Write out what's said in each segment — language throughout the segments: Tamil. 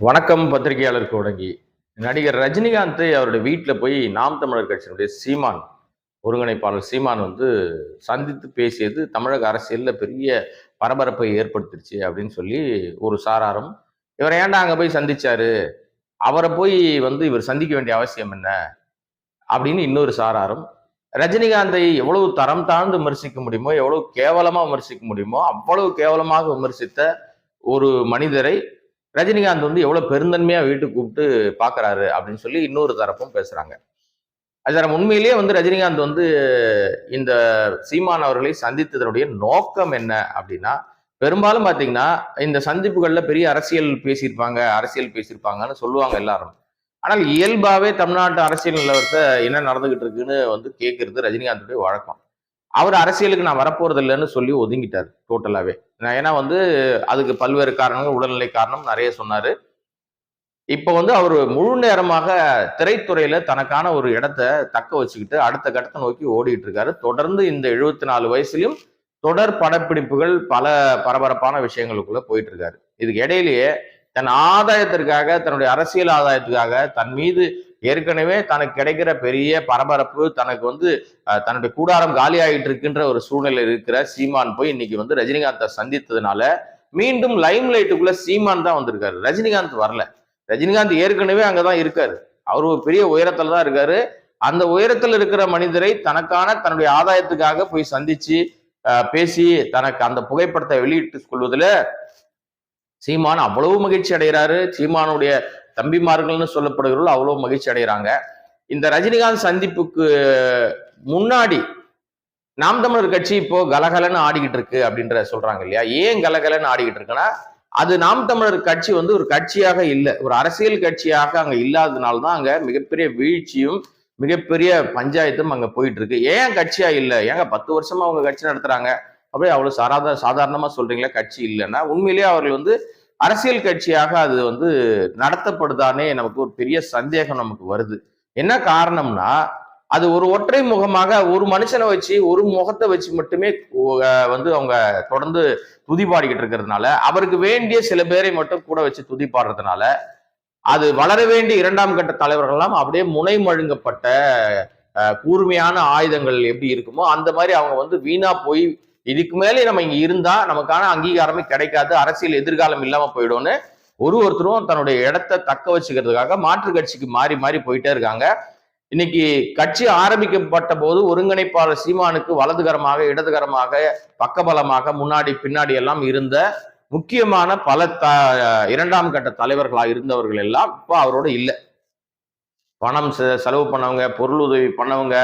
வணக்கம் பத்திரிகையாளர் கோடங்கி நடிகர் ரஜினிகாந்த் அவருடைய வீட்டில் போய் நாம் தமிழர் கட்சியினுடைய சீமான் ஒருங்கிணைப்பாளர் சீமான் வந்து சந்தித்து பேசியது தமிழக அரசியலில் பெரிய பரபரப்பை ஏற்படுத்திருச்சு அப்படின்னு சொல்லி ஒரு சாராரும். இவர் ஏன்டா அங்கே போய் சந்திச்சாரு? அவரை போய் வந்து இவர் சந்திக்க வேண்டிய அவசியம் என்ன? அப்படின்னு இன்னொரு சாராரும். ரஜினிகாந்தை எவ்வளவு தரம் தாழ்ந்து விமர்சிக்க முடியுமோ எவ்வளவு கேவலமாக விமர்சிக்க முடியுமோ அவ்வளவு கேவலமாக விமர்சித்த ஒரு மனிதரை ரஜினிகாந்த் வந்து எவ்வளோ பெருந்தன்மையாக வீட்டுக்கு கூப்பிட்டு பார்க்குறாரு அப்படின்னு சொல்லி இன்னொரு தரப்பும் பேசுகிறாங்க அது உண்மையிலேயே வந்து ரஜினிகாந்த் வந்து இந்த சீமான் அவர்களை சந்தித்ததனுடைய நோக்கம் என்ன அப்படின்னா பெரும்பாலும் பார்த்தீங்கன்னா இந்த சந்திப்புகளில் பெரிய அரசியல் பேசியிருப்பாங்க அரசியல் பேசியிருப்பாங்கன்னு சொல்லுவாங்க எல்லாரும். ஆனால் இயல்பாகவே தமிழ்நாட்டு அரசியல் நிலவரத்தை என்ன நடந்துகிட்டு இருக்குன்னு வந்து கேட்கறது ரஜினிகாந்துடைய வழக்கம். அவர் அரசியலுக்கு நான் வரப்போறது இல்லைன்னு சொல்லி ஒதுங்கிட்டார் டோட்டலாகவே நான் ஏன்னா வந்து அதுக்கு பல்வேறு காரணங்கள் உடல்நிலை காரணம் நிறைய சொன்னார். இப்போ வந்து அவர் முழு நேரமாக திரைத்துறையில தனக்கான ஒரு இடத்த தக்க வச்சுக்கிட்டு அடுத்த கட்டத்தை நோக்கி ஓடிட்டு இருக்காரு. தொடர்ந்து இந்த எழுபத்தி நாலு வயசுலையும் தொடர் படப்பிடிப்புகள் பல பரபரப்பான விஷயங்களுக்குள்ள போயிட்டு இருக்காரு. இதுக்கு இடையிலேயே தன் ஆதாயத்திற்காக தன்னுடைய அரசியல் ஆதாயத்துக்காக தன் மீது ஏற்கனவே தனக்கு கிடைக்கிற பெரிய பரபரப்பு தனக்கு வந்து தன்னுடைய கூடாரம் காலி ஆகிட்டு இருக்கின்ற ஒரு சூழ்நிலை இருக்கிற சீமான் போய் இன்னைக்கு வந்து ரஜினிகாந்தை சந்தித்ததுனால மீண்டும் லைம் லைட்டுக்குள்ள சீமான் தான் வந்திருக்காரு. ரஜினிகாந்த் வரல. ரஜினிகாந்த் ஏற்கனவே அங்கதான் இருக்காரு. அவர் ஒரு பெரிய உயரத்துல தான் இருக்காரு. அந்த உயரத்தில் இருக்கிற மனிதரை தனக்கான தன்னுடைய ஆதாயத்துக்காக போய் சந்திச்சு பேசி தனக்கு அந்த புகைப்படத்தை வெளியிட்டு கொள்வதில் சீமான் அவ்வளவு மகிழ்ச்சி அடைகிறாரு. சீமானுடைய தம்பிமார்கள்னு சொல்லப்படுகிறவர்கள் அவ்வளோ மகிழ்ச்சி அடைகிறாங்க. இந்த ரஜினிகாந்த் சந்திப்புக்கு முன்னாடி நாம் தமிழர் கட்சி இப்போ கலகலன்னு ஆடிக்கிட்டு இருக்கு அப்படின்ற சொல்றாங்க இல்லையா? ஏன் கலகலன்னு ஆடிக்கிட்டு இருக்குன்னா அது நாம் தமிழர் கட்சி வந்து ஒரு கட்சியாக இல்லை. ஒரு அரசியல் கட்சியாக அங்க இல்லாததுனால தான் அங்க மிகப்பெரிய வீழ்ச்சியும் மிகப்பெரிய பஞ்சாயத்தும் அங்க போயிட்டு இருக்கு. ஏன் கட்சியா இல்லை? ஏங்க பத்து வருஷமா அவங்க கட்சி நடத்துறாங்க? அப்படியே அவ்வளோ சாராத சாதாரணமா சொல்றீங்களா கட்சி இல்லைன்னா உண்மையிலேயே அவர்கள் வந்து அரசியல் கட்சியாக அது வந்து நடத்தப்படுதானே நமக்கு ஒரு பெரிய சந்தேகம் நமக்கு வருது. என்ன காரணம்னா அது ஒரு ஒற்றை முகமாக ஒரு மனுஷனை வச்சு ஒரு முகத்தை வச்சு மட்டுமே வந்து அவங்க தொடர்ந்து துதி பாடிக்கிட்டு இருக்கிறதுனால அவருக்கு வேண்டிய சில பேரை மட்டும் கூட வச்சு துதி பாடுறதுனால அது வளர வேண்டிய இரண்டாம் கட்ட தலைவர்கள்லாம் அப்படியே முனை மழுங்கப்பட்ட கூர்மையான ஆயுதங்கள் எப்படி இருக்குமோ அந்த மாதிரி அவங்க வந்து வீணா போய் இதுக்கு மேலே நம்ம இங்க இருந்தா நமக்கான அங்கீகாரமே கிடைக்காது அரசியல் எதிர்காலம் இல்லாம போயிடும்னு ஒரு ஒருத்தரும் தன்னுடைய இடத்தை தக்க வச்சுக்கிறதுக்காக மாற்று கட்சிக்கு மாறி மாறி போயிட்டே இருக்காங்க. இன்னைக்கு கட்சி ஆரம்பிக்கப்பட்ட போது ஒருங்கிணைப்பாளர் சீமானுக்கு வலதுகரமாக இடதுகரமாக பக்கபலமாக முன்னாடி பின்னாடி எல்லாம் இருந்த முக்கியமான பல த இரண்டாம் கட்ட தலைவர்களாக இருந்தவர்கள் எல்லாம் இப்போ அவரோட இல்லை. பணம் செ- செலவு பண்ணவங்க பொருள் உதவி பண்ணவங்க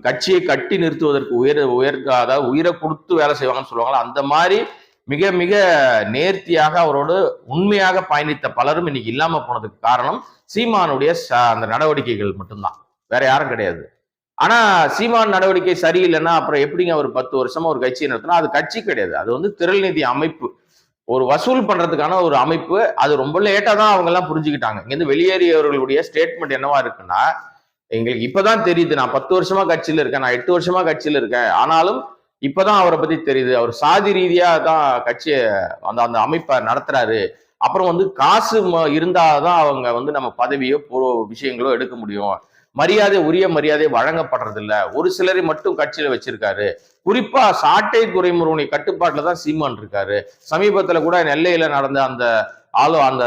கட்சியை கட்டி நிறுத்துவதற்கு உயர் உயர் அதாவது உயிரை கொடுத்து வேலை செய்வாங்கன்னு சொல்லுவாங்களா? அந்த மாதிரி மிக மிக நேர்த்தியாக அவரோடு உண்மையாக பயணித்த பலரும் இன்னைக்கு இல்லாம போனதுக்கு காரணம் சீமானுடைய ச- அந்த நடவடிக்கைகள் மட்டும்தான். வேற யாரும் கிடையாது. ஆனா சீமான் நடவடிக்கை சரியில்லைன்னா அப்புறம் எப்படிங்க ஒரு பத்து வருஷமா ஒரு கட்சியை நடத்தினா? அது கட்சி கிடையாது. அது வந்து திரள்நிதி அமைப்பு. ஒரு வசூல் பண்றதுக்கான ஒரு அமைப்பு. அது ரொம்ப லேட்டாக தான் அவங்க எல்லாம் புரிஞ்சுக்கிட்டாங்க. இங்கேருந்து வெளியேறியவர்களுடைய ஸ்டேட்மெண்ட் என்னவா இருக்குன்னா எங்களுக்கு இப்பதான் தெரியுது. நான் பத்து வருஷமா கட்சியில இருக்கேன். நான் எட்டு வருஷமா கட்சியில இருக்கேன். ஆனாலும் இப்பதான் அவரை பத்தி தெரியுது. அவர் சாதி ரீதியா தான் கட்சியை அந்த அந்த அமைப்பை நடத்துறாரு. அப்புறம் வந்து காசு ம- இருந்தாதான் அவங்க வந்து நம்ம பதவியோ பொ- விஷயங்களோ எடுக்க முடியும். மரியாதை உரிய மரியாதை வழங்கப்படுறதில்ல. ஒரு சிலரை மட்டும் கட்சியில வச்சிருக்காரு. குறிப்பா சாட்டை துறைமுருகனை கட்டுப்பாட்டுல தான் சீமான் இருக்காரு. சமீபத்துல கூட நெல்லையில நடந்த அந்த ஆலோ அந்த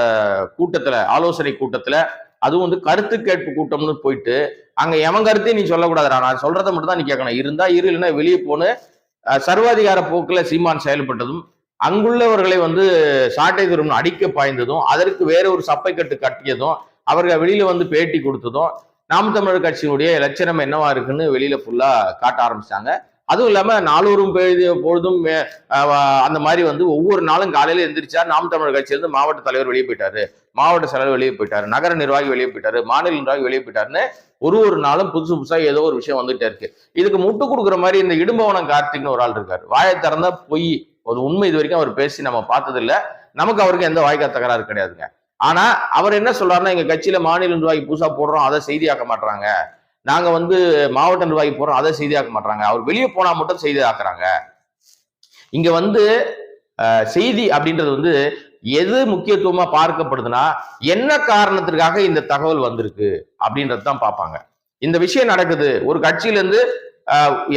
கூட்டத்துல ஆலோசனை கூட்டத்துல அதுவும் வந்து கருத்து கேட்பு கூட்டம்னு போயிட்டு அங்க எவன் கருத்தையும் நீ சொல்லக்கூடாதுடா நான் சொல்றதை மட்டும் தான் நீ கேட்கணும். இருந்தா இரு இல்லைன்னா வெளியே போன்னு சர்வாதிகார போக்குல சீமான் செயல்பட்டதும் அங்குள்ளவர்களை வந்து சாட்டை துறைமுன் அடிக்க பாய்ந்ததும் அதற்கு வேற ஒரு சப்பைக்கட்டு கட்டியதும் அவர்கள் வெளியில வந்து பேட்டி கொடுத்ததும் நாம் தமிழர் கட்சியினுடைய லட்சணம் என்னவா இருக்குன்னு வெளியில ஃபுல்லா காட்ட ஆரம்பிச்சாங்க. அதுவும் இல்லாம நாளூரும் பொழுது பொழுதும் மே- அந்த மாதிரி வந்து ஒவ்வொரு நாளும் காலையில எந்திரிச்சா நாம் தமிழர் கட்சியிலிருந்து மாவட்ட தலைவர் வெளியே போயிட்டாரு. மாவட்ட செயலர் வெளியே போயிட்டாரு. நகர நிர்வாகி வெளியே போயிட்டாரு. மாநில நிர்வாகி வெளியே போயிட்டாருன்னு ஒரு ஒரு நாளும் புதுசு புதுசா ஏதோ ஒரு விஷயம் வந்துட்டே இருக்கு. இதுக்கு முட்டு கொடுக்குற மாதிரி இந்த இடும்பவனம் கார்த்திக்னு ஒரு ஆள் இருக்காரு. வாயை திறந்தா பொய். ஒரு உண்மை இது வரைக்கும் அவர் பேசி நம்ம பார்த்ததில்ல. நமக்கு அவருக்கு எந்த வாய்க்கா தகராறு கிடையாதுங்க. ஆனா அவர் என்ன சொல்றாருன்னா எங்க கட்சியில மாநில நிர்வாகி புதுசா போடுறோம். அதை செய்தியாக்க மாட்டாங்க நாங்க வந்து மாவட்ட நிர்வாகி போறோம் அதை செய்தியாக்க மாட்டாங்க அவர் வெளியே போனா மட்டும் செய்தி ஆக்குறாங்க இங்க வந்து செய்தி அப்படின்றது வந்து எது முக்கியத்துவமா பார்க்கப்படுதுன்னா என்ன காரணத்திற்காக இந்த தகவல் வந்திருக்கு அப்படின்றது தான் பார்ப்பாங்க. இந்த விஷயம் நடக்குது. ஒரு கட்சியில இருந்து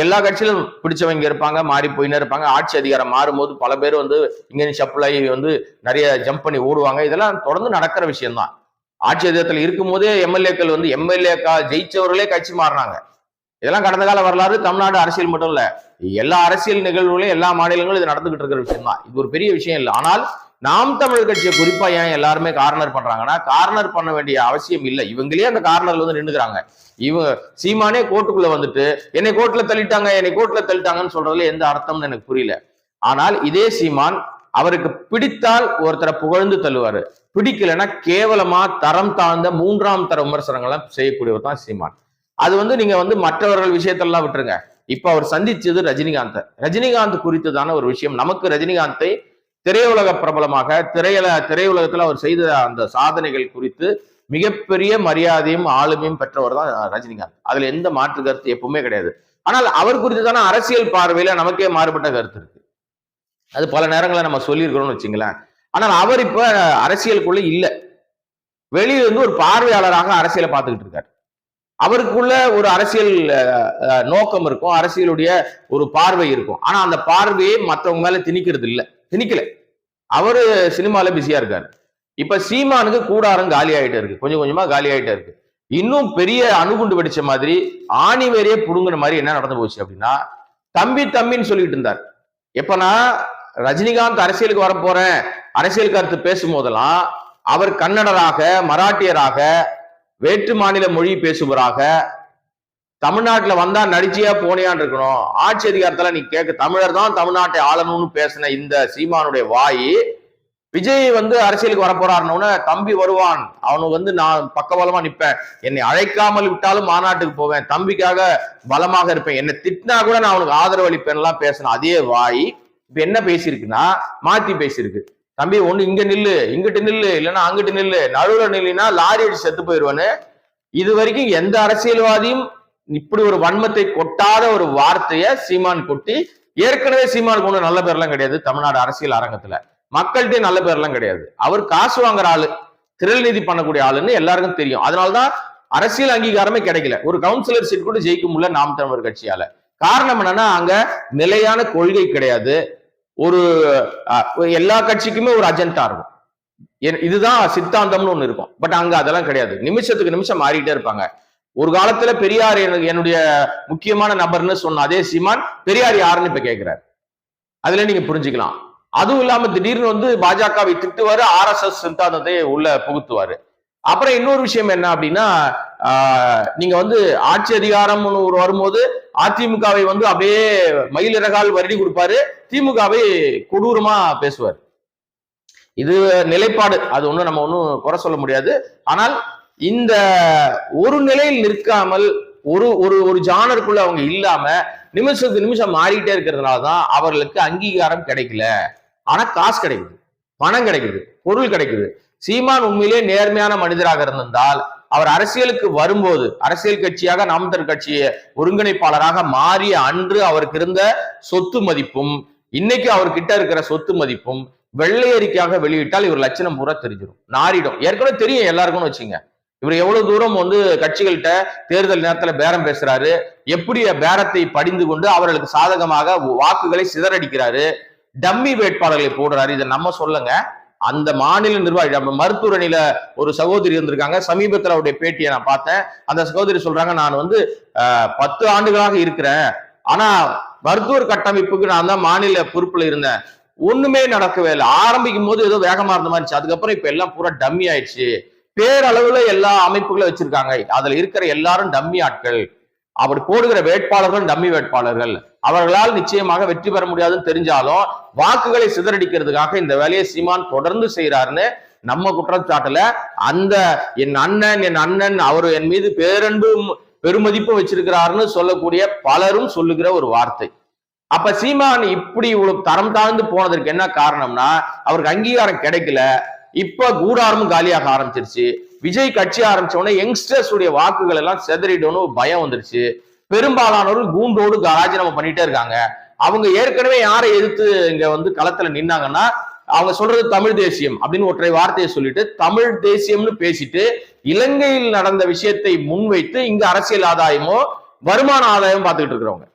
எல்லா கட்சியிலும் பிடிச்சவங்க இருப்பாங்க மாறி போயின்னு இருப்பாங்க. ஆட்சி அதிகாரம் மாறும்போது பல பேர் வந்து இங்க சப்ளை வந்து நிறைய ஜம்ப் பண்ணி ஓடுவாங்க. இதெல்லாம் தொடர்ந்து நடக்கிற விஷயம்தான். ஆட்சி அதிகாரத்தில் இருக்கும்போதே எம்எல்ஏக்கள் வந்து எம்எல்ஏக்கா ஜெயிச்சவர்களே கட்சி மாறினாங்க. இதெல்லாம் கடந்த கால வரலாறு தமிழ்நாடு அரசியல் மட்டும் இல்ல. எல்லா அரசியல் நிகழ்வுகளையும் எல்லா மாநிலங்களும் இது நடந்துகிட்டு இருக்கிற விஷயம் தான் இது ஒரு பெரிய விஷயம் இல்லை. ஆனால் நாம் தமிழ் கட்சியை குறிப்பா ஏன் எல்லாருமே கார்னர் பண்றாங்கன்னா கார்னர் பண்ண வேண்டிய அவசியம் இல்லை. இவங்களே அந்த கார்னர்ல வந்து நின்னுக்கிறாங்க. இவங்க சீமானே கோர்ட்டுக்குள்ள வந்துட்டு என்னை கோர்ட்ல தள்ளிட்டாங்க என்னை கோர்ட்ல தள்ளிட்டாங்கன்னு சொல்றதுல எந்த அர்த்தம்னு எனக்கு புரியல. ஆனால் இதே சீமான் அவருக்கு பிடித்தால் ஒருத்தரை புகழ்ந்து தள்ளுவாரு. பிடிக்கலைன்னா கேவலமா தரம் தாழ்ந்த மூன்றாம் தர விமர்சனங்கள்லாம் செய்யக்கூடியவர் தான் சீமான். அது வந்து நீங்க வந்து மற்றவர்கள் விஷயத்தெல்லாம் விட்டுருங்க. இப்ப அவர் சந்திச்சது ரஜினிகாந்த். ரஜினிகாந்த் குறித்ததான ஒரு விஷயம். நமக்கு ரஜினிகாந்தை திரையுலக பிரபலமாக திரையுல திரையுலகத்துல அவர் செய்த அந்த சாதனைகள் குறித்து மிகப்பெரிய மரியாதையும் ஆளுமையும் பெற்றவர் தான் ரஜினிகாந்த். அதுல எந்த மாற்று கருத்து எப்பவுமே கிடையாது. ஆனால் அவர் குறித்து தானே அரசியல் பார்வையில நமக்கே மாறுபட்ட கருத்து இருக்கு. அது பல நேரங்களில் நம்ம சொல்லியிருக்கிறோம்னு வச்சுங்களேன். ஆனால் அவர் இப்ப அரசியலுக்குள்ள இல்லை. வெளியிலிருந்து ஒரு பார்வையாளராக அரசியலை பார்த்துக்கிட்டு இருக்காரு. அவருக்குள்ள ஒரு அரசியல் நோக்கம் இருக்கும். அரசியலுடைய ஒரு பார்வை இருக்கும். ஆனா அந்த பார்வையை மற்றவங்க மேல திணிக்கிறது இல்லை. திணிக்கல. அவரு சினிமால பிஸியா இருக்காரு. இப்ப சீமானுக்கு கூடாரம் காலி ஆயிட்டே இருக்கு. கொஞ்சம் கொஞ்சமா காலி ஆயிட்டே இருக்கு. இன்னும் பெரிய அணுகுண்டு வெடிச்ச மாதிரி ஆணி வேறையே புடுங்கிற மாதிரி என்ன நடந்து போச்சு அப்படின்னா தம்பி தம்பின்னு சொல்லிட்டு இருந்தார். எப்பனா ரஜினிகாந்த் அரசியலுக்கு வர போறேன் அரசியல் கருத்து பேசும் போதெல்லாம் அவர் கன்னடராக மராட்டியராக வேற்று மாநில மொழி பேசுபவராக தமிழ்நாட்டில் வந்தா நடிச்சியா போனியான்னு இருக்கணும். ஆட்சி அதிகாரத்தில் நீ கேட்க தமிழர் தான் தமிழ்நாட்டை ஆளணும்னு பேசின இந்த சீமானுடைய வாய் விஜய் வந்து அரசியலுக்கு வரப்போறாருன்னு தம்பி வருவான். அவனுக்கு வந்து நான் பக்கபலமா நிப்பேன். என்னை அழைக்காமல் விட்டாலும் மாநாட்டுக்கு போவேன். தம்பிக்காக பலமாக இருப்பேன். என்னை திட்டினா கூட நான் அவனுக்கு ஆதரவு அளிப்பேன் எல்லாம் பேசின அதே வாய். இப்ப என்ன பேசியிருக்குன்னா மாத்தி பேசியிருக்கு. தம்பி ஒண்ணு இங்க நில்லு இங்கிட்டு நில்லு இல்லைன்னா அங்கிட்டு நில்லு. நடுவுல நில்லினா லாரி அடிச்சு செத்து போயிடுவானு. இது வரைக்கும் எந்த அரசியல்வாதியும் இப்படி ஒரு வன்மத்தை கொட்டாத ஒரு வார்த்தைய சீமான் கொட்டி ஏற்கனவே சீமான் கொண்டு நல்ல பேர்லாம் கிடையாது தமிழ்நாடு அரசியல் அரங்கத்துல. மக்கள்கிட்ட நல்ல பேர்லாம் கிடையாது. அவர் காசு வாங்குற ஆளு திரள் நிதி பண்ணக்கூடிய ஆளுன்னு எல்லாருக்கும் தெரியும். அதனாலதான் அரசியல் அங்கீகாரமே கிடைக்கல. ஒரு கவுன்சிலர் சீட் கூட ஜெயிக்க முடியல நாம் தமிழர் கட்சியால. காரணம் என்னன்னா அங்க நிலையான கொள்கை கிடையாது. ஒரு எல்லா கட்சிக்குமே ஒரு அஜெண்டா இருக்கும். என்- இதுதான் சித்தாந்தம்னு ஒண்ணு இருக்கும். பட் அங்க அதெல்லாம் கிடையாது. நிமிஷத்துக்கு நிமிஷம் மாறிட்டே இருப்பாங்க. ஒரு காலத்துல பெரியார் என்னுடைய முக்கியமான நபர்னு சொன்ன அதே சீமான் பெரியார் யாருன்னு இப்ப கேக்குறாரு. அதுல நீங்க புரிஞ்சுக்கலாம். அதுவும் இல்லாம திடீர்னு வந்து பாஜகவை திட்டுவாரு ஆர் எஸ் எஸ் சித்தாந்தத்தை உள்ள புகுத்துவாரு. அப்புறம் இன்னொரு விஷயம் என்ன அப்படின்னா நீங்க வந்து ஆட்சி அதிகாரம்னு ஒரு வரும்போது அதிமுகவை வந்து அப்படியே மயிலிறகால் வருடி கொடுப்பாரு. திமுகவை கொடூரமா பேசுவார். இது நிலைப்பாடு. அது ஒன்றும் நம்ம ஒன்றும் குறை சொல்ல முடியாது. ஆனால் இந்த ஒரு நிலையில் நிற்காமல் ஒரு ஒரு ஒரு ஜானருக்குள்ள அவங்க இல்லாம நிமிஷத்துக்கு நிமிஷம் மாறிக்கிட்டே இருக்கிறதுனால தான் அவர்களுக்கு அங்கீகாரம் கிடைக்கல. ஆனா காசு கிடைக்குது. பணம் கிடைக்குது. பொருள் கிடைக்குது. சீமான் உண்மையிலே நேர்மையான மனிதராக இருந்திருந்தால் அவர் அரசியலுக்கு வரும்போது அரசியல் கட்சியாக நாம் தமிழர் கட்சியை ஒருங்கிணைப்பாளராக மாறிய அன்று அவருக்கு இருந்த சொத்து மதிப்பும் இன்னைக்கு அவர்கிட்ட இருக்கிற சொத்து மதிப்பும் வெள்ளை அறிக்கையாக வெளியிட்டால் இவர் லட்சணம் பூரா தெரிஞ்சிடும் நாரிடும். ஏற்கனவே தெரியும் எல்லாருக்கும்னு வச்சுங்க. இவர் எவ்வளவு தூரம் வந்து கட்சிகள்கிட்ட தேர்தல் நேரத்துல பேரம் பேசுறாரு எப்படி பேரத்தை படிந்து கொண்டு அவர்களுக்கு சாதகமாக வாக்குகளை சிதறடிக்கிறாரு டம்மி வேட்பாளர்களை போடுறாரு இதை நம்ம சொல்லுங்க. அந்த மாநில நிர்வாகி நம்ம ஒரு சகோதரி இருந்திருக்காங்க. சமீபத்தில் அவருடைய பேட்டியை நான் பார்த்தேன். அந்த சகோதரி சொல்றாங்க நான் வந்து பத்து ஆண்டுகளாக இருக்கிறேன். ஆனா மருத்துவர் கட்டமைப்புக்கு நான் தான் மாநில பொறுப்புல இருந்தேன். ஒண்ணுமே நடக்கவே இல்லை. ஆரம்பிக்கும் போது ஏதோ வேகமா இருந்த மாதிரி இருந்துச்சு. அதுக்கப்புறம் இப்ப எல்லாம் பூரா டம்மி ஆயிடுச்சு. பேரளவுல எல்லா அமைப்புகளும் வச்சிருக்காங்க. அதுல இருக்கிற எல்லாரும் டம்மி ஆட்கள். அப்படி போடுகிற வேட்பாளர்கள் டம்மி வேட்பாளர்கள். அவர்களால் நிச்சயமாக வெற்றி பெற முடியாதுன்னு தெரிஞ்சாலும் வாக்குகளை சிதறடிக்கிறதுக்காக இந்த வேலையை சீமான் தொடர்ந்து செய்யறாருன்னு நம்ம குற்றச்சாட்டுல அந்த என் அண்ணன் என் அண்ணன் அவர் என் மீது பேரன்பும் பெருமதிப்பு வச்சிருக்கிறாருன்னு சொல்லக்கூடிய பலரும் சொல்லுகிற ஒரு வார்த்தை. அப்ப சீமான் இப்படி இவ்வளவு தரம் தாழ்ந்து போனதற்கு என்ன காரணம்னா அவருக்கு அங்கீகாரம் கிடைக்கல. இப்ப கூடாரமும் காலியாக ஆரம்பிச்சிருச்சு. விஜய் கட்சி ஆரம்பிச்சோடனே யங்ஸ்டர்ஸ் உடைய வாக்குகள் எல்லாம் செதறிடணும் ஒரு பயம் வந்துருச்சு. பெரும்பாலானவர்கள் கூண்டோடு ராஜினாமா பண்ணிட்டே இருக்காங்க. அவங்க ஏற்கனவே யாரை எதிர்த்து இங்க வந்து களத்துல நின்னாங்கன்னா அவங்க சொல்றது தமிழ் தேசியம் அப்படின்னு ஒற்றை வார்த்தையை சொல்லிட்டு தமிழ் தேசியம்னு பேசிட்டு இலங்கையில் நடந்த விஷயத்தை முன்வைத்து இங்க அரசியல் ஆதாயமோ வருமான ஆதாயம் பார்த்துக்கிட்டு இருக்கிறவங்க.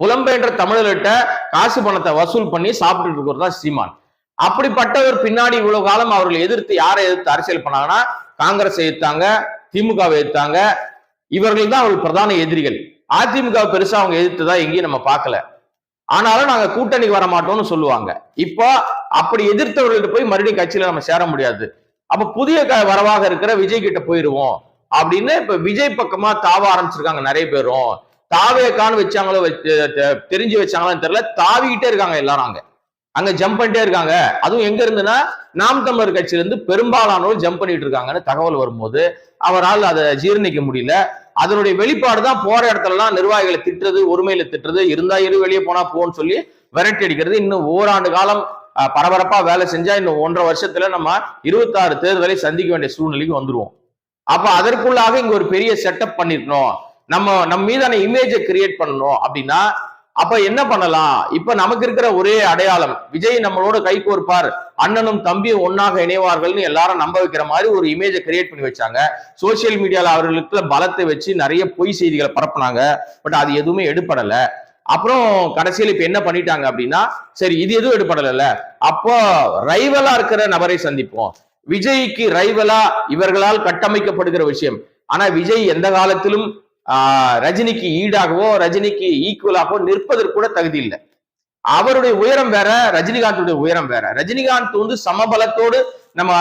புலம்பெயன்ற தமிழர்கிட்ட காசு பணத்தை வசூல் பண்ணி சாப்பிட்டுட்டு இருக்கிறது தான் சீமான். அப்படிப்பட்டவர் பின்னாடி இவ்வளவு காலம் அவர்கள் எதிர்த்து யாரை எதிர்த்து அரசியல் பண்ணாங்கன்னா காங்கிரஸ் எதிர்த்தாங்க திமுகவை எதிர்த்தாங்க. இவர்கள் தான் அவர்கள் பிரதான எதிரிகள். அதிமுக பெருசா அவங்க எதிர்த்துதான் எங்கேயும் நம்ம பார்க்கல. ஆனாலும் நாங்க கூட்டணிக்கு வர மாட்டோம்னு சொல்லுவாங்க. இப்போ அப்படி எதிர்த்தவர்கள்ட்ட போய் மறுபடியும் கட்சியில நம்ம சேர முடியாது. அப்ப புதிய க- வரவாக இருக்கிற விஜய் கிட்ட போயிருவோம். அப்படின்னு இப்ப விஜய் பக்கமா தாவ ஆரம்பிச்சிருக்காங்க நிறைய பேரும். தாவேக்கான்னு வச்சாங்களோ வச்சு- தெரிஞ்சு வச்சாங்களோன்னு தெரியல. தாவிக்கிட்டே இருக்காங்க எல்லாரும் அங்க. அங்க ஜம்ப் பண்ணிட்டே இருக்காங்க. அதுவும் எங்க இருந்துன்னா நாம் தமிழர் கட்சியில இருந்து பெரும்பாலானோர் ஜம்ப் பண்ணிட்டு இருக்காங்கன்னு தகவல் வரும்போது அவரால் அதை ஜீரணிக்க முடியல. அதனுடைய வெளிப்பாடு தான் போற இடத்துலலாம் நிர்வாகிகளை திட்டுறது ஒருமையில திட்டுறது இருந்தா இரு வெளியே போனா போன்னு சொல்லி விரட்டி அடிக்கிறது. இன்னும் ஓராண்டு காலம் பரபரப்பா வேலை செஞ்சா இன்னும் ஒன்றரை வருஷத்துல நம்ம இருபத்தாறு தேர்தலை சந்திக்க வேண்டிய சூழ்நிலைக்கு வந்துருவோம். அப்ப அதற்குள்ளாக இங்க ஒரு பெரிய செட்டப் பண்ணிருக்கணும். நம்ம நம்ம மீதான இமேஜை கிரியேட் பண்ணணும் அப்படின்னா அப்ப என்ன பண்ணலாம்? இப்ப நமக்கு இருக்கிற ஒரே அடையாளம் விஜய் நம்மளோட கை கோர்ப்பார். அண்ணனும் தம்பியும் ஒன்னாக இணைவார்கள்னு எல்லாரும் நம்ப வைக்கிற மாதிரி ஒரு இமேஜை கிரியேட் பண்ணி வச்சாங்க. சோசியல் மீடியால அவர்களுக்கு பலத்தை வச்சு நிறைய பொய் செய்திகளை பரப்புனாங்க. பட் அது எதுவுமே எடுப்படல அப்புறம் கடைசியில் இப்ப என்ன பண்ணிட்டாங்க அப்படின்னா சரி இது எதுவும் எடுப்படல அப்போ ரைவலா இருக்கிற நபரை சந்திப்போம். விஜய்க்கு ரைவலா இவர்களால் கட்டமைக்கப்படுகிற விஷயம். ஆனா விஜய் எந்த காலத்திலும் ரஜினிக்கு ஈடாகவோ ரஜினிக்கு ஈக்குவலாகவோ நிற்பதற்கு கூட தகுதி இல்லை. அவருடைய உயரம் வேற ரஜினிகாந்துடைய உயரம் வேற. ரஜினிகாந்த் வந்து சமபலத்தோடு நம்ம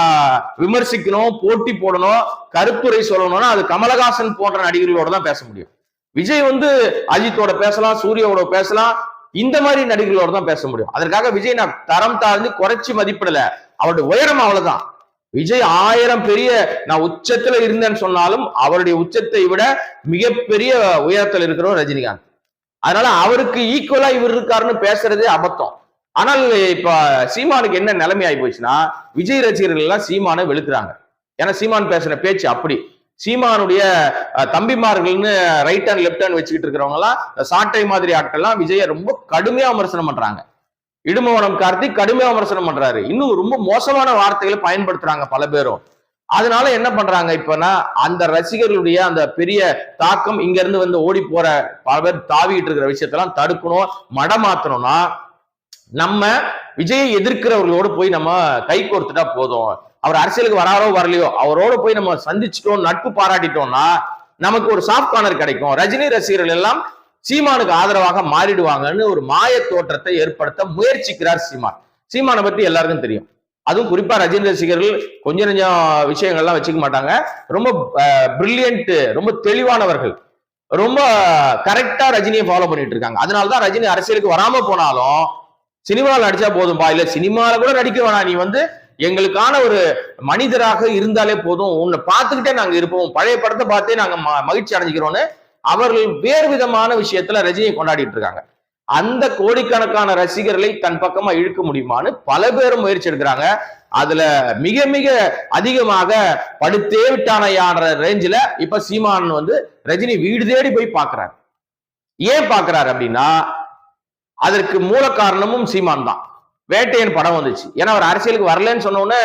விமர்சிக்கணும் போட்டி போடணும் கருத்துரை சொல்லணும்னா அது கமலஹாசன் போன்ற நடிகர்களோட தான் பேச முடியும். விஜய் வந்து அஜித்தோட பேசலாம் சூர்யாவோட பேசலாம் இந்த மாதிரி நடிகர்களோட தான் பேச முடியும். அதற்காக விஜய் நான் தரம் தாழ்ந்து குறைச்சி மதிப்பிடல. அவருடைய உயரம் அவ்வளவுதான். விஜய் ஆயிரம் பெரிய நான் உச்சத்துல இருந்தேன்னு சொன்னாலும் அவருடைய உச்சத்தை விட மிகப்பெரிய உயரத்தில் இருக்கிறவர் ரஜினிகாந்த். அதனால அவருக்கு ஈக்குவலா இவர் இருக்காருன்னு பேசுறதே அபத்தம். ஆனால் இப்ப சீமானுக்கு என்ன நிலைமை ஆகி போச்சுன்னா விஜய் ரசிகர்கள் எல்லாம் சீமானை வெளுக்கிறாங்க ஏன்னா சீமான் பேசுற பேச்சு அப்படி. சீமானுடைய தம்பிமார்கள்னு ரைட் ஹேண்ட் லெஃப்ட் ஹேண்ட் வச்சுக்கிட்டு இருக்கிறவங்க எல்லாம் சாட்டை மாதிரி ஆட்கள்லாம் விஜய ரொம்ப கடுமையா விமர்சனம் பண்றாங்க. இடுமவனம் கார்த்திக் கடுமையா விமர்சனம் பண்றாரு. இன்னும் ரொம்ப மோசமான வார்த்தைகளை பயன்படுத்துறாங்க பல பேரும். அதனால என்ன பண்றாங்க இப்பனா அந்த ரசிகர்களுடைய அந்த பெரிய தாக்கம் இங்க இருந்து வந்து ஓடி போற பல பேர் தாவிட்டு இருக்கிற விஷயத்தெல்லாம் தடுக்கணும் மடமாத்தணும்னா நம்ம விஜயை எதிர்க்கிறவர்களோடு போய் நம்ம கை கோர்த்துட்டா போதும். அவர் அரசியலுக்கு வராரோ வரலையோ அவரோட போய் நம்ம சந்திச்சிட்டோம் நட்பு பாராட்டிட்டோம்னா நமக்கு ஒரு சாஃப்ட் கார்னர் கிடைக்கும். ரஜினி ரசிகர்கள் எல்லாம் சீமானுக்கு ஆதரவாக மாறிடுவாங்கன்னு ஒரு மாய தோற்றத்தை ஏற்படுத்த முயற்சிக்கிறார் சீமான். சீமானை பத்தி எல்லாருக்கும் தெரியும். அதுவும் குறிப்பா ரஜினி ரசிகர்கள் கொஞ்சம் கொஞ்சம் விஷயங்கள்லாம் வச்சுக்க மாட்டாங்க. ரொம்ப பிரில்லியன்ட் ரொம்ப தெளிவானவர்கள். ரொம்ப கரெக்டா ரஜினியை ஃபாலோ பண்ணிட்டு இருக்காங்க. அதனாலதான் ரஜினி அரசியலுக்கு வராம போனாலும் சினிமாவில் நடிச்சா போதும்பா? இல்ல சினிமாவில் கூட நடிக்க வேணாம். நீ வந்து எங்களுக்கான ஒரு மனிதராக இருந்தாலே போதும். உன்னை பார்த்துக்கிட்டே நாங்க இருப்போம். பழைய படத்தை பார்த்தே நாங்க மகிழ்ச்சி அடைஞ்சுக்கிறோம்னு அவர்கள் வேறு விதமான விஷயத்துல ரஜினியை கொண்டாடிட்டு இருக்காங்க. அந்த கோடிக்கணக்கான ரசிகர்களை தன் பக்கமா இழுக்க முடியுமான்னு பல பேரும் முயற்சி எடுக்கிறாங்க. அதுல மிக மிக அதிகமாக படுத்தே விட்டானையான ரேஞ்சில இப்ப சீமான் வந்து ரஜினி வீடு தேடி போய் பார்க்கறாரு ஏன் பார்க்கறாரு அப்படின்னா அதற்கு மூல காரணமும் சீமான் தான். வேட்டையன் படம் வந்துச்சு. ஏன்னா அவர் அரசியலுக்கு வரலன்னு சொன்ன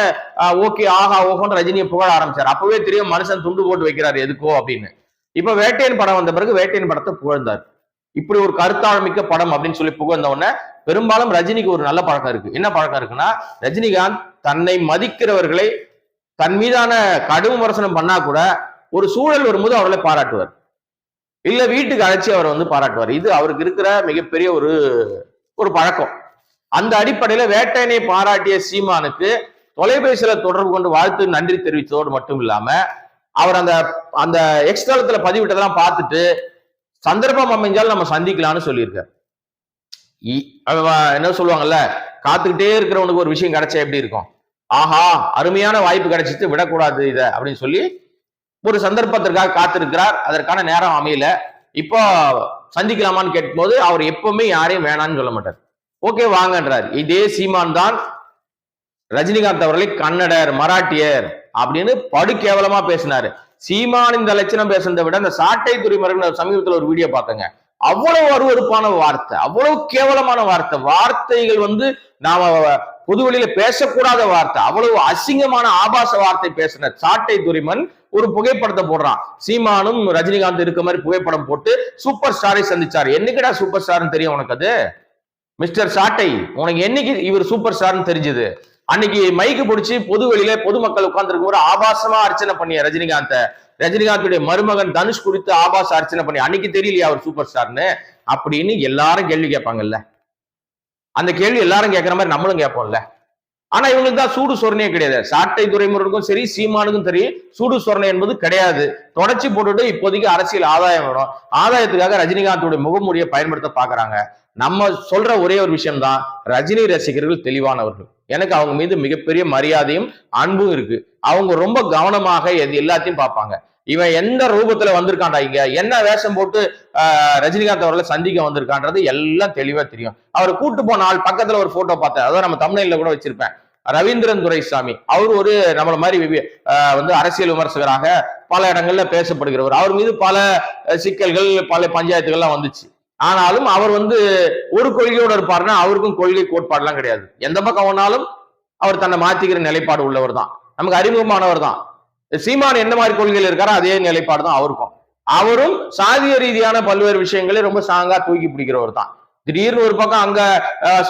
ஓகே ஆஹா ஓஹோன்னு ரஜினியை புகழ ஆரம்பிச்சார். அப்பவே தெரியும் மனுஷன் துண்டு போட்டு வைக்கிறாரு எதுக்கோ அப்படின்னு. இப்ப வேட்டையன் படம் வந்த பிறகு வேட்டையன் படத்தை புகழ்ந்தார். இப்படி ஒரு கருத்தாழமிக்க படம் அப்படின்னு சொல்லி புகழ்ந்த உடனே பெரும்பாலும் ரஜினிக்கு ஒரு நல்ல பழக்கம் இருக்கு. என்ன பழக்கம் இருக்குன்னா ரஜினிகாந்த் தன்னை மதிக்கிறவர்களை தன் மீதான கடும் விமர்சனம் பண்ணா கூட ஒரு சூழல் வரும்போது அவர்களை பாராட்டுவார். இல்ல வீட்டுக்கு அழைச்சி அவரை வந்து பாராட்டுவார். இது அவருக்கு இருக்கிற மிகப்பெரிய ஒரு ஒரு பழக்கம். அந்த அடிப்படையில வேட்டையனை பாராட்டிய சீமானுக்கு தொலைபேசியில தொடர்பு கொண்டு வாழ்த்து நன்றி தெரிவித்ததோடு மட்டும் இல்லாம அவர் அந்த அந்த எக்ஸ்ட்ராலத்துல பதிவிட்டதெல்லாம் பார்த்துட்டு சந்தர்ப்பம் அமைஞ்சாலும் நம்ம சந்திக்கலாம்னு சொல்லியிருக்காரு. இ- என்ன சொல்லுவாங்கல்ல? காத்துக்கிட்டே இருக்கிறவனுக்கு ஒரு விஷயம் கிடைச்சா எப்படி இருக்கும்? ஆஹா அருமையான வாய்ப்பு கிடைச்சிட்டு விடக்கூடாது இத அப்படின்னு சொல்லி ஒரு சந்தர்ப்பத்திற்காக காத்திருக்கிறார். அதற்கான நேரம் அமையல. இப்போ சந்திக்கலாமான்னு கேட்கும்போது அவர் எப்பவுமே யாரையும் வேணான்னு சொல்ல மாட்டார். ஓகே வாங்கன்றார். இதே சீமான் தான் ரஜினிகாந்த் அவர்களை கன்னடர் மராட்டியர். அப்படின்னு படு கேவலமா பேசினாரு. சீமான் இந்த லட்சணம் பேசுனதை விட இந்த சாட்டை துறைமுறைன்னு சமீபத்துல ஒரு வீடியோ பார்த்தேங்க. அவ்வளவு அருவருப்பான வார்த்தை அவ்வளவு கேவலமான வார்த்தை. வார்த்தைகள் வந்து நாம பொதுவெளியில பேசக்கூடாத வார்த்தை. அவ்வளவு அசிங்கமான ஆபாச வார்த்தை பேசின சாட்டை துரிமன் ஒரு புகைப்படத்தை போடுறான். சீமானும் ரஜினிகாந்த் இருக்க மாதிரி புகைப்படம் போட்டு சூப்பர் ஸ்டாரை சந்திச்சாரு. என்னைக்குடா சூப்பர் ஸ்டார்னு தெரியும் உனக்கு அது? மிஸ்டர் சாட்டை உனக்கு என்னைக்கு இவர் சூப்பர் ஸ்டார்னு தெரிஞ்சது? அன்னைக்கு மைக்கு பிடிச்சி பொது வெளியில பொதுமக்கள் உட்கார்ந்துருக்கும் ஒரு ஆபாசமா அர்ச்சனை பண்ணிய ரஜினிகாந்த. ரஜினிகாந்துடைய மருமகன் தனுஷ் குறித்து ஆபாச அர்ச்சனை பண்ணி அன்னைக்கு தெரியலையா அவர் சூப்பர் ஸ்டார்னு அப்படின்னு எல்லாரும் கேள்வி கேட்பாங்கல்ல. அந்த கேள்வி எல்லாரும் கேட்கிற மாதிரி நம்மளும் கேட்போம்ல. ஆனா இவங்களுக்கு தான் சூடு சொரணையே கிடையாது. சாட்டை துறைமுருக்கும் சரி சீமானுக்கும் சரி சூடு சொரணை என்பது கிடையாது. தொடர்ச்சி போட்டுட்டு இப்போதைக்கு அரசியல் ஆதாயம் வரும். ஆதாயத்துக்காக ரஜினிகாந்தோட முகமூடியை பயன்படுத்த பாக்குறாங்க. நம்ம சொல்ற ஒரே ஒரு விஷயம் தான் ரஜினி ரசிகர்கள் தெளிவானவர்கள். எனக்கு அவங்க மீது மிகப்பெரிய மரியாதையும் அன்பும் இருக்கு. அவங்க ரொம்ப கவனமாக எது எல்லாத்தையும் பார்ப்பாங்க. இவன் எந்த ரூபத்துல வந்திருக்கான்டா இங்க? என்ன வேஷம் போட்டு ரஜினிகாந்த் அவர்களை சந்திக்க வந்திருக்கான்றது எல்லாம் தெளிவா தெரியும். அவர் கூட்டு போன ஆள் பக்கத்துல ஒரு போட்டோ பார்த்தேன். அதாவது நம்ம தமிழ்ல கூட வச்சிருப்பேன். ரவீந்திரன் துரைசாமி. அவர் ஒரு நம்மள மாதிரி வந்து அரசியல் விமர்சகராக பல இடங்கள்ல பேசப்படுகிறவர். அவர் மீது பல சிக்கல்கள் பல பஞ்சாயத்துகள்லாம் வந்துச்சு. ஆனாலும் அவர் வந்து ஒரு கொள்கையோட இருப்பாருன்னா அவருக்கும் கொள்கை கோட்பாடுலாம் கிடையாது. எந்த பக்கம் வேணாலும் அவர் தன்னை மாத்திக்கிற நிலைப்பாடு உள்ளவர் தான். நமக்கு அறிமுகமானவர் தான். சீமான் என்ன மாதிரி கொள்கையில் இருக்காரோ அதே நிலைப்பாடு தான் அவருக்கும். அவரும் சாதிய ரீதியான பல்வேறு விஷயங்களை ரொம்ப சாங்கா தூக்கி பிடிக்கிறவர் தான். திடீர்னு ஒரு பக்கம் அங்க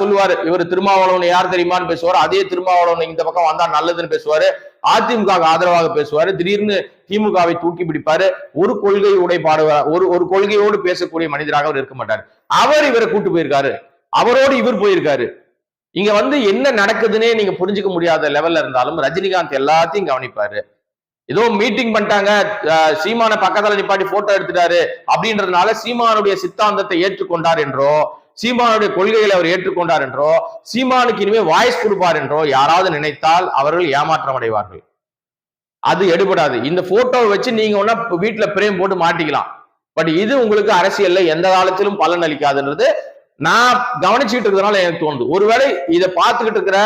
சொல்லுவாரு இவர் திருமாவளவன் யார் தெரியுமான்னு பேசுவார் அதே திருமாவளவன் இந்த பக்கம் வந்தா நல்லதுன்னு பேசுவாரு. அதிமுக ஆதரவாக பேசுவாரு. திடீர்னு திமுகவை தூக்கி பிடிப்பாரு. ஒரு கொள்கை பாடுவார் ஒரு ஒரு கொள்கையோடு பேசக்கூடிய மனிதராக அவர் இருக்க மாட்டார். அவர் இவரை கூட்டு போயிருக்காரு. அவரோடு இவர் போயிருக்காரு. இங்க வந்து என்ன நடக்குதுன்னே நீங்க புரிஞ்சுக்க முடியாத லெவல்ல இருந்தாலும் ரஜினிகாந்த் எல்லாத்தையும் கவனிப்பாரு. ஏதோ மீட்டிங் பண்ணிட்டாங்க. அஹ் சீமான பக்கத்துல நிப்பாட்டி போட்டோ எடுத்துட்டாரு. அப்படின்றதுனால சீமானுடைய சித்தாந்தத்தை ஏற்றுக்கொண்டார் என்றோ சீமானுடைய கொள்கைகளை அவர் ஏற்றுக்கொண்டார் என்றோ சீமானுக்கு இனிமே வாய்ஸ் கொடுப்பார் என்றோ யாராவது நினைத்தால் அவர்கள் ஏமாற்றம் அடைவார்கள். அது எடுபடாது. இந்த போட்டோவை வச்சு நீங்க ஒன்னா வீட்டுல பிரேம் போட்டு மாட்டிக்கலாம். பட் இது உங்களுக்கு அரசியல்ல எந்த காலத்திலும் பலன் அளிக்காதுன்றது நான் கவனிச்சுட்டு இருக்கிறதுனால எனக்கு தோணுது. ஒருவேளை இதை பார்த்துக்கிட்டு இருக்கிற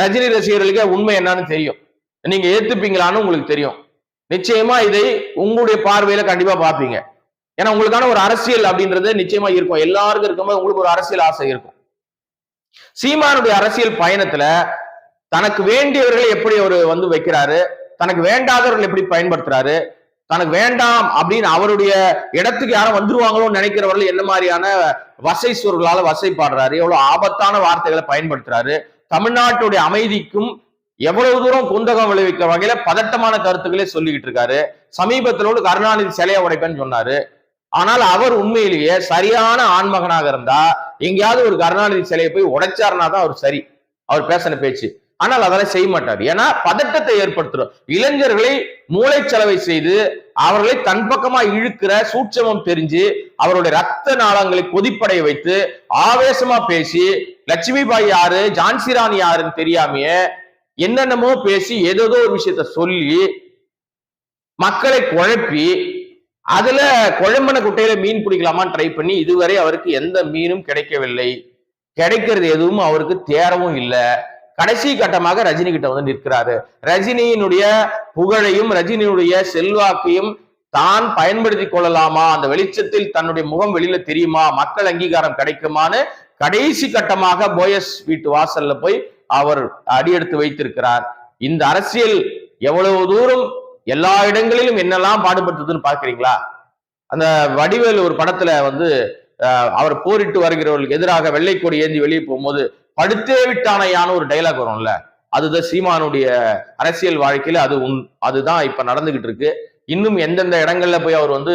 ரஜினி ரசிகர்களுக்கே உண்மை என்னன்னு தெரியும். நீங்க ஏத்துப்பீங்களான்னு உங்களுக்கு தெரியும். நிச்சயமா இதை உங்களுடைய பார்வையில கண்டிப்பா பார்ப்பீங்க. ஏன்னா உங்களுக்கான ஒரு அரசியல் அப்படின்றது நிச்சயமா இருக்கும். எல்லாருக்கும் இருக்கும்போது உங்களுக்கு ஒரு அரசியல் ஆசை இருக்கும். சீமானுடைய அரசியல் பயணத்துல தனக்கு வேண்டியவர்களை எப்படி அவர் வந்து வைக்கிறாரு? தனக்கு வேண்டாதவர்கள் எப்படி பயன்படுத்துறாரு? தனக்கு வேண்டாம் அப்படின்னு அவருடைய இடத்துக்கு யாரும் வந்துருவாங்களோன்னு நினைக்கிறவர்கள் என்ன மாதிரியான வசை சொற்களால வசைப்பாடுறாரு எவ்வளவு ஆபத்தான வார்த்தைகளை பயன்படுத்துறாரு? தமிழ்நாட்டுடைய அமைதிக்கும் எவ்வளவு தூரம் குந்தகம் விளைவிக்கிற வகையில பதட்டமான கருத்துக்களே சொல்லிக்கிட்டு இருக்காரு. சமீபத்திலோடு கருணாநிதி சிலையை உடைப்பேன்னு சொன்னாரு. ஆனால் அவர் உண்மையிலேயே சரியான ஆண்மகனாக இருந்தா எங்கேயாவது ஒரு கருணாநிதி சிலையை போய் உடைச்சாருனா தான் அவர் சரி. அவர் பேசின பேச்சு. ஆனால் அதெல்லாம் செய்ய மாட்டார். ஏன்னா பதட்டத்தை ஏற்படுத்துறோம். இளைஞர்களை மூளைச்சலவை செய்து அவர்களை தன் பக்கமா இழுக்கிற சூட்சமம் தெரிஞ்சு அவருடைய ரத்த நாளங்களை கொதிப்படைய வைத்து ஆவேசமா பேசி லட்சுமி பாய் யாரு ஜான்சி ராணி யாருன்னு தெரியாமையே என்னென்னமோ பேசி ஏதோ ஒரு விஷயத்த சொல்லி மக்களை குழப்பி அதுல குழம்பன குட்டையில மீன் பிடிக்கலாமான்னு ட்ரை பண்ணி இதுவரை அவருக்கு எந்த மீனும் கிடைக்கவில்லை. கிடைக்கிறது எதுவும் அவருக்கு தேரவும் இல்லை. கடைசி கட்டமாக ரஜினி கிட்ட வந்து நிற்கிறாரு. ரஜினியினுடைய புகழையும் ரஜினியுடைய செல்வாக்கையும் தான் பயன்படுத்தி கொள்ளலாமா? அந்த வெளிச்சத்தில் தன்னுடைய முகம் வெளியில தெரியுமா? மக்கள் அங்கீகாரம் கிடைக்குமான்னு கடைசி கட்டமாக போயஸ் வீட்டு வாசல்ல போய் அவர் அடியெடுத்து வைத்திருக்கிறார். இந்த அரசியல் எவ்வளவு தூரம் எல்லா இடங்களிலும் என்னெல்லாம் பாடுபடுத்துதுன்னு பாக்குறீங்களா அந்த வடிவேல் ஒரு படத்துல வந்து அவர் போரிட்டு வருகிறவர்களுக்கு எதிராக வெள்ளை கொடி ஏந்தி வெளியே போகும்போது படுத்தே விட்டானையான்னு ஒரு டைலாக் வரும்ல. அதுதான் சீமானுடைய அரசியல் வாழ்க்கையில அது உன் அதுதான் இப்ப நடந்துகிட்டு இருக்கு. இன்னும் எந்தெந்த இடங்கள்ல போய் அவர் வந்து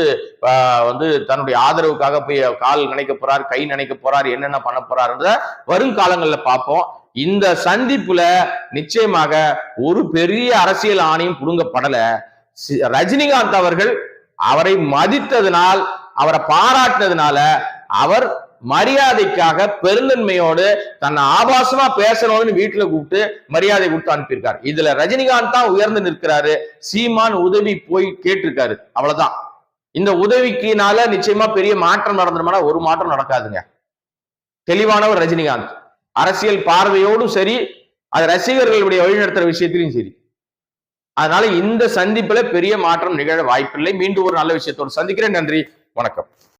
வந்து தன்னுடைய ஆதரவுக்காக போய் கால் நினைக்க போறார் கை நினைக்க போறார் என்னென்ன பண்ண போறாருன்றத வருங்காலங்கள்ல பார்ப்போம். இந்த சந்திப்புல நிச்சயமாக ஒரு பெரிய அரசியல் ஆணையும் புடுங்கப்படல. ரஜினிகாந்த் அவர்கள் அவரை மதித்ததினால் அவரை பாராட்டினதுனால அவர் மரியாதைக்காக பெருந்தன்மையோடு தன்னை ஆபாசமா பேசணும்னு வீட்டுல கூப்பிட்டு மரியாதை கொடுத்து அனுப்பியிருக்காரு. இதுல ரஜினிகாந்த் தான் உயர்ந்து நிற்கிறாரு. சீமான் உதவி போய் கேட்டிருக்காரு. அவ்வளவுதான். இந்த உதவிக்குனால நிச்சயமா பெரிய மாற்றம் நடந்துருமானா ஒரு மாற்றம் நடக்காதுங்க. தெளிவானவர் ரஜினிகாந்த். அரசியல் பார்வையோடும் சரி அது ரசிகர்களுடைய வழிநடத்துற விஷயத்திலையும் சரி. அதனால இந்த சந்திப்புல பெரிய மாற்றம் நிகழ வாய்ப்பில்லை. மீண்டும் ஒரு நல்ல விஷயத்தோடு சந்திக்கிறேன். நன்றி. வணக்கம்.